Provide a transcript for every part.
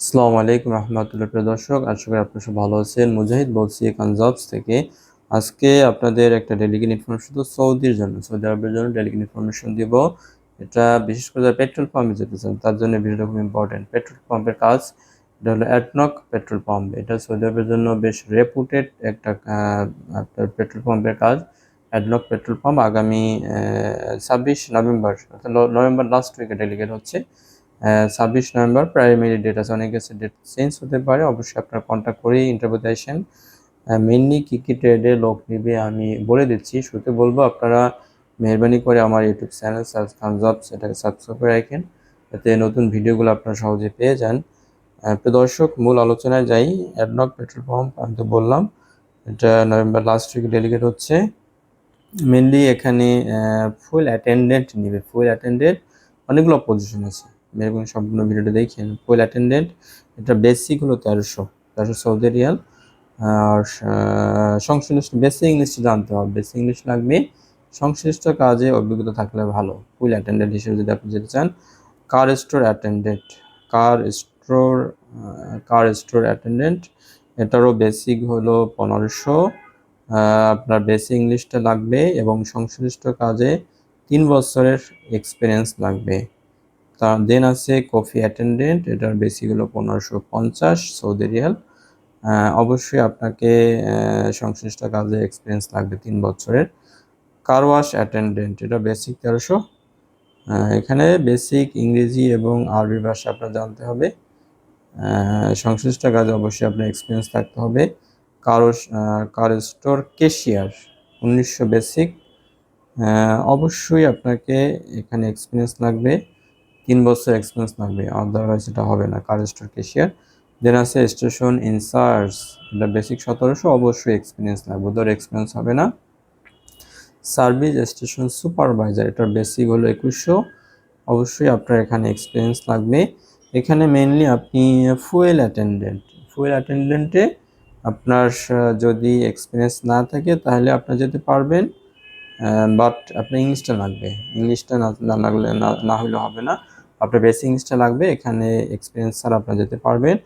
আসসালামু আলাইকুম রহমতুল্লাহ, প্রিয় দর্শক। আশা করি আপনারা সব ভালো আছেন। মুজাহিদ বলছি এখান জবস থেকে আজকে আপনাদের একটা ডেলিগেট ইনফরমেশন তো সৌদির জন্য, সৌদি আরবের জন্য ডেলিগেট ইনফরমেশন দিব। এটা বিশেষ করে যারা পেট্রোল পাম্পে যেতে চান, তার জন্য ভিডিওটা খুব ইম্পর্টেন্ট পেট্রোল পাম্পের কাজ, এটা হলো অ্যাডনক পেট্রোল পাম্প এটা সৌদি আরবের জন্য বেশ রেপুটেড একটা আপনার পেট্রোল পাম্পের কাজ অ্যাডনক পেট্রোল পাম্প আগামী ছাব্বিশ নভেম্বর, অর্থাৎ নভেম্বর লাস্ট উইকে ডেলিগেট হচ্ছে। ছাব্বিশ নভেম্বর প্রাইমারি ডেট আছে। অনেক কাছে ডেট চেঞ্জ হতে পারে। অবশ্যই আপনার কন্ট্যাক্ট করেই ইন্টারভিউতে আসেন। মেনলি কী কী ট্রেডে লোক নিবে আমি বলে দিচ্ছি। শুরুতে বলব, আপনারা মেহরবানি করে আমার ইউটিউব চ্যানেল থামস সেটাকে সাবস্ক্রাইব করে রাখেন। যাতে নতুন ভিডিওগুলো আপনারা সহজে পেয়ে যান। প্রিয় দর্শক, মূল আলোচনায় যাই। অ্যাডনক পেট্রোল পাম্প আমি তো বললাম, এটা নভেম্বর লাস্ট উইকে ডেলিগেট হচ্ছে। মেনলি এখানে ফুল অ্যাটেন্ডেন্ট নিবে। ফুল অ্যাটেন্ডেন্ট অনেকগুলো পজিশন আছে। মেরগুন সম্পূর্ণ ভিডিওটা দেখেন ফুল অ্যাটেন্ডেন্ট এটা বেসিক হলো তেরোশো তেরোশো সৌদি রিয়াল। আর সংশ্লিষ্ট বেসিক ইংলিশটা জানতে হবে। বেসিক ইংলিশ লাগবে। সংশ্লিষ্ট কাজে অভিজ্ঞতা থাকলে ভালো। ফুল অ্যাটেন্ডেন্ট হিসেবে যদি আপনি যেতে চান car store attendant car store car store attendant এটারও বেসিক হলো পনেরোশো। আপনার বেসিক ইংলিশটা লাগবে এবং সংশ্লিষ্ট কাজে তিন বছরের এক্সপিরিয়েন্স লাগবে। তার দেন আছে কফি অ্যাটেন্ডেন্ট, এটার বেসিক হলো পনেরোশো পঞ্চাশ সৌদি রিয়াল। অবশ্যই আপনাকে সংশ্লিষ্ট কাজে এক্সপিরিয়েন্স লাগবে তিন বছরের। কার ওয়াশ অ্যাটেন্ডেন্ট এটা বেসিক তেরোশো। এখানে বেসিক ইংরেজি এবং আরবি ভাষা আপনার জানতে হবে। সংশ্লিষ্ট কাজে অবশ্যই আপনার এক্সপিরিয়েন্স থাকতে হবে। কারও কার স্টোর কেশিয়ার উনিশশো বেসিক অবশ্যই আপনাকে এখানে এক্সপিরিয়েন্স লাগবে। তিন বছর এক্সপিরিয়েন্স লাগবে। আদারওয়াইজ এটা হবে না। কার স্টোর কেশিয়ার দেন আছে স্টেশন ইনচার্জ এটা বেসিক সতেরোশো, অবশ্যই এক্সপিরিয়েন্স লাগবে। ওদের এক্সপিরিয়েন্স হবে না। সার্ভিস স্টেশন সুপারভাইজার এটার বেসিক হলো একুশশো। অবশ্যই আপনার এখানে এক্সপিরিয়েন্স লাগবে। এখানে মেনলি আপনি ফুয়েল অ্যাটেন্ডেন্ট ফুয়েল অ্যাটেন্ডেন্টে আপনার যদি এক্সপিরিয়েন্স না থাকে, তাহলে আপনি যেতে পারবেন। বাট আপনার ইংলিশটা লাগবে। ইংলিশটা না লাগলে না হলে হবে না। আপনার বেসিক ইংলিশটা লাগবে, এখানে এক্সপিরিয়েন্স ছাড়া আপনার যেতে পারবেন।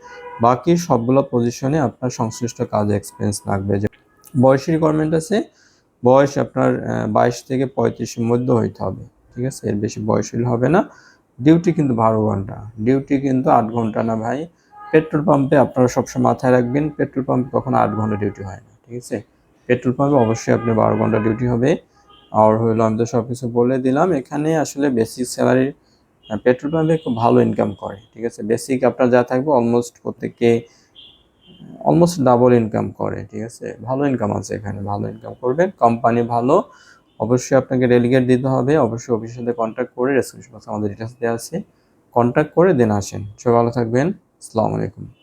বাকি সবগুলো পজিশনে আপনার সংশ্লিষ্ট কাজে এক্সপিরিয়েন্স লাগবে। যে বয়সী রিকোয়ারমেন্ট আছে, বয়স আপনার বাইশ থেকে পঁয়ত্রিশের মধ্যে হইতে হবে, ঠিক আছে? এর বেশি বয়স হবে না। ডিউটি কিন্তু বারো ঘণ্টা। ডিউটি কিন্তু আট ঘণ্টা না ভাই। পেট্রোল পাম্পে আপনারা সবসময় মাথায় রাখবেন পেট্রোল পাম্পে কখনো আট ঘণ্টা ডিউটি হয় না, ঠিক আছে? পেট্রোল পাম্পে অবশ্যই আপনি বারো ঘণ্টা ডিউটি হবে। আর হইল আমি তো সব কিছু বলে দিলাম, এখানে আসলে বেসিক স্যালারি পেট্রোল পাম্পে খুব ভালো ইনকাম করে, ঠিক আছে? বেসিক আপনার যা থাকবে অলমোস্ট প্রত্যেকে অলমোস্ট ডাবল ইনকাম করে, ঠিক আছে? ভালো ইনকাম আছে এখানে, ভালো ইনকাম করবেন। কোম্পানি ভালো, অবশ্যই আপনাকে ডেলিগেট দিতে হবে, অবশ্যই অফিসের সাথে কন্ট্যাক্ট করে রেসপন্স আমাদের ডিটেলস দেওয়া আছে। কন্ট্যাক্ট করে দেন আসেন। সবাই ভালো থাকবেন। আসসালামু আলাইকুম